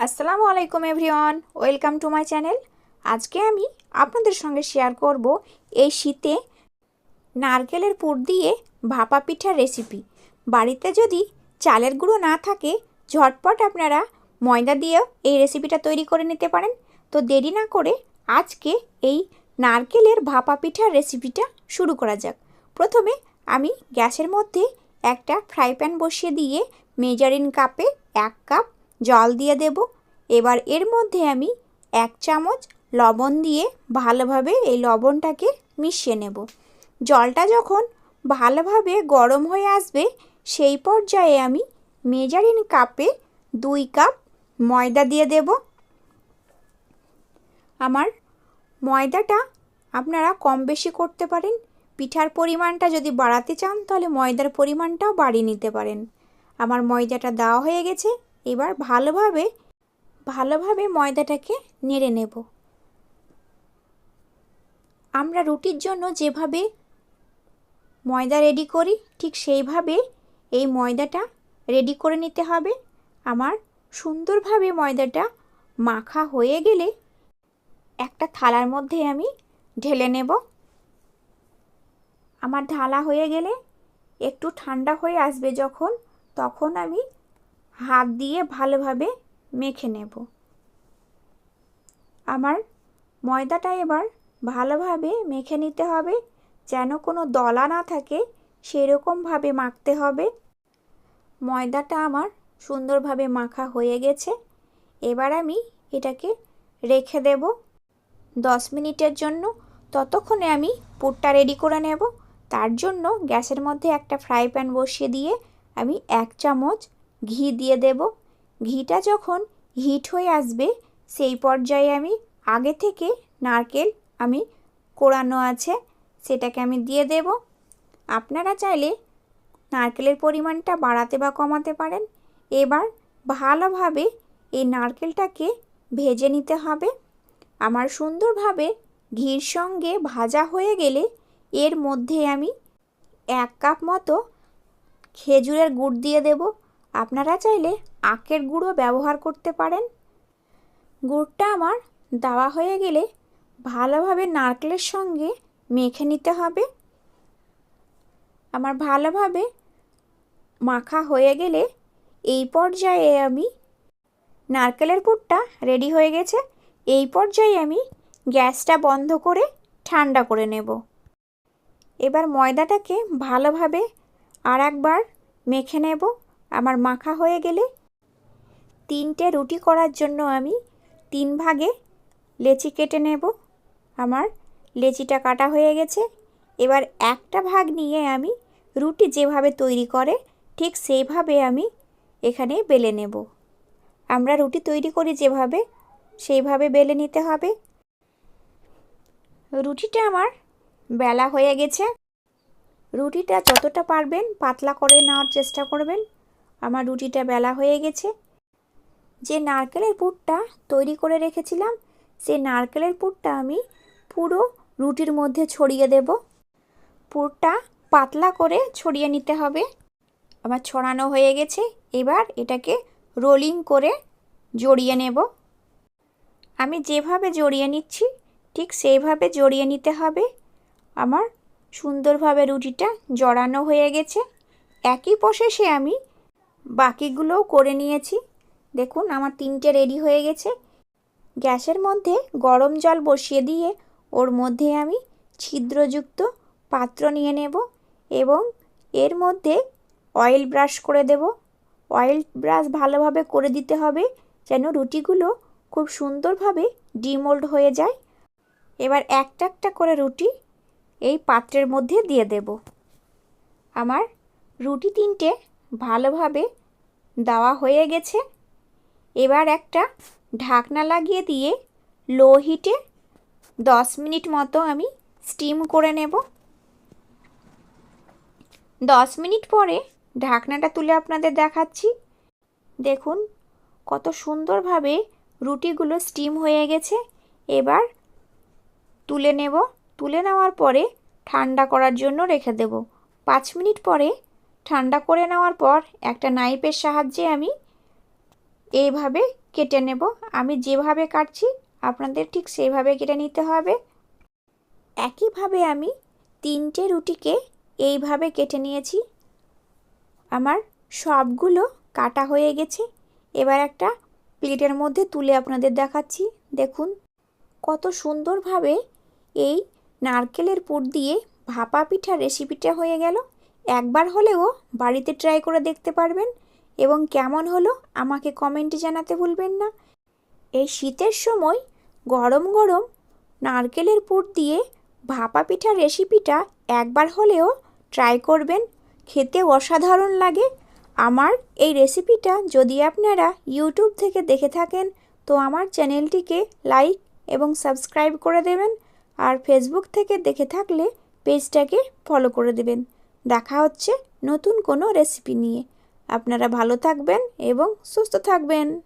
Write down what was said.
আসসালামু আলাইকুম everyone, welcome to my channel. আজকে আমি আপনাদের সঙ্গে শেয়ার করব এই শীতে নারকেলের পুর দিয়ে ভাপা পিঠার রেসিপি। বাড়িতে যদি চালের গুঁড়ো না থাকে, ঝটপট আপনারা ময়দা দিয়েও এই রেসিপিটা তৈরি করে নিতে পারেন। তো দেরি না করে আজকে এই নারকেলের ভাপা পিঠার রেসিপিটা শুরু করা যাক। প্রথমে আমি গ্যাসের মধ্যে একটা ফ্রাই প্যান বসিয়ে দিয়ে মেজারিন কাপে এক কাপ জল দিয়ে দেব। এবার এর মধ্যে আমি এক চামচ লবণ দিয়ে ভালোভাবে এই লবণটাকে মিশিয়ে নেব। জলটা যখন ভালোভাবে গরম হয়ে আসবে, সেই পর্যায়ে আমি মেজারিন কাপে দুই কাপ ময়দা দিয়ে দেব। আমার ময়দাটা আপনারা কম বেশি করতে পারেন। পিঠার পরিমাণটা যদি বাড়াতে চান, তাহলে ময়দার পরিমাণটাও বাড়িয়ে নিতে পারেন। আমার ময়দাটা দেওয়া হয়ে গেছে। এবার ভালোভাবে ভালোভাবে ময়দাটাকে নেড়ে নেব। আমরা রুটির জন্য যেভাবে ময়দা রেডি করি, ঠিক সেইভাবে এই ময়দাটা রেডি করে নিতে হবে। আমার সুন্দরভাবে ময়দাটা মাখা হয়ে গেলে একটা থালার মধ্যে আমি ঢেলে নেব। আমার ঢালা হয়ে গেলে একটু ঠান্ডা হয়ে আসবে যখন, তখন আমি হাত দিয়ে ভালোভাবে মেখে নেব। আমার ময়দাটা এবার ভালোভাবে মেখে নিতে হবে, যেন কোনো দলা না থাকে, সেরকমভাবে মাখতে হবে। ময়দাটা আমার সুন্দরভাবে মাখা হয়ে গেছে। এবার আমি এটাকে রেখে দেব। দশ মিনিটের জন্য ততক্ষণে আমি পুরটা রেডি করে নেব। তার জন্য গ্যাসের মধ্যে একটা ফ্রাই প্যান বসিয়ে দিয়ে আমি এক চামচ ঘি দিয়ে দেব। ঘিটা যখন হিট হয়ে আসবে, সেই পর্যায়ে আমি আগে থেকে নারকেল আমি কোড়ানো আছে, সেটাকে আমি দিয়ে দেব। আপনারা চাইলে নারকেলের পরিমাণটা বাড়াতে বা কমাতে পারেন। এবার ভালোভাবে এই নারকেলটাকে ভেজে নিতে হবে। আমার সুন্দরভাবে ঘির সঙ্গে ভাজা হয়ে গেলে এর মধ্যে আমি এক কাপ মতো খেজুরের গুড় দিয়ে দেব। আপনারা চাইলে আখের গুঁড়ো ব্যবহার করতে পারেন। গুড়টা আমার দেওয়া হয়ে গেলে ভালোভাবে নারকেলের সঙ্গে মেখে নিতে হবে। আমার ভালোভাবে মাখা হয়ে গেলে এই পর্যায়ে আমি নারকেলের পুরটা রেডি হয়ে গেছে। এই পর্যায়ে আমি গ্যাসটা বন্ধ করে ঠান্ডা করে নেব। এবার ময়দাটাকে ভালোভাবে আর একবার মেখে নেব। আমার মাখা হয়ে গেলে? তিনটে রুটি করার জন্য আমি তিন ভাগে লেচি কেটে নেব। আমার লেচিটা কাটা হয়ে গেছে। এবার একটা ভাগ নিয়ে আমি রুটি যেভাবে তৈরি করে, ঠিক সেইভাবে আমি এখানে বেলে নেব। আমরা রুটি তৈরি করি যেভাবে, সেইভাবে বেলে নিতে হবে। রুটিটা আমার বেলা হয়ে গেছে। রুটিটা যতটা পারবেন পাতলা করে নেওয়ার চেষ্টা করবেন। আমার রুটিটা বেলা হয়ে গেছে। যে নারকেলের পুরটা তৈরি করে রেখেছিলাম সেই নারকেলের পুরটা আমি পুরো রুটির মধ্যে ছড়িয়ে দেব। পুরটা পাতলা করে ছড়িয়ে নিতে হবে। আমার ছড়ানো হয়ে গেছে, এবার এটাকে রোলিং করে জড়িয়ে নেব। আমি যেভাবে জড়িয়ে নিচ্ছি, ঠিক সেইভাবে জড়িয়ে নিতে হবে। আমার সুন্দরভাবে রুটিটা জড়ানো হয়ে গেছে। একই প্রসেসে আমি বাকিগুলোও করে নিয়েছি। দেখুন, আমার তিনটে রেডি হয়ে গেছে। গ্যাসের মধ্যে গরম জল বসিয়ে দিয়ে ওর মধ্যে আমি ছিদ্রযুক্ত পাত্র নিয়ে নেব এবং এর মধ্যে অয়েল ব্রাশ করে দেব। অয়েল ব্রাশ ভালোভাবে করে দিতে হবে যেন রুটিগুলো খুব সুন্দরভাবে ডিমোল্ড হয়ে যায়। এবার একটা একটা করে রুটি এই পাত্রের মধ্যে দিয়ে দেব। আমার রুটি তিনটে ভালোভাবে দেওয়া হয়ে গেছে। এবার একটা ঢাকনা লাগিয়ে দিয়ে লো হিটে দশ মিনিট মতো আমি স্টিম করে নেব। দশ মিনিট পরে ঢাকনাটা তুলে আপনাদের দেখাচ্ছি। দেখুন কত সুন্দরভাবে রুটিগুলো স্টিম হয়ে গেছে। এবার তুলে নেব। তুলে নেওয়ার পরে ঠান্ডা করার জন্য রেখে দেব। পাঁচ মিনিট পরে ঠান্ডা করে নেওয়ার পর একটা নাইফের সাহায্যে আমি এইভাবে কেটে নেব। আমি যেভাবে কাটছি, আপনাদের ঠিক সেইভাবে কেটে নিতে হবে। একইভাবে আমি তিনটে রুটিকে এইভাবে কেটে নিয়েছি। আমার সবগুলো কাটা হয়ে গেছে। এবার একটা প্লেটের মধ্যে তুলে আপনাদের দেখাচ্ছি। দেখুন, কত সুন্দরভাবে এই নারকেলের পুর দিয়ে ভাপা পিঠা রেসিপিটা হয়ে গেল। একবার হলেও বাড়িতে ট্রাই করে দেখতে পারবেন এবং কেমন হলো আমাকে কমেন্টে জানাতে ভুলবেন না। এই শীতের সময় গরম গরম নারকেলের পুর দিয়ে ভাপা পিঠার রেসিপিটা একবার হলেও ট্রাই করবেন। খেতে অসাধারণ লাগে। আমার এই রেসিপিটা যদি আপনারা ইউটিউব থেকে দেখে থাকেন, তো আমার চ্যানেলটিকে লাইক এবং সাবস্ক্রাইব করে দেবেন। আর ফেসবুক থেকে দেখে থাকলে পেজটাকে ফলো করে দেবেন। দেখা হচ্ছে নতুন কোনো রেসিপি নিয়ে। আপনারা ভালো থাকবেন এবং সুস্থ থাকবেন।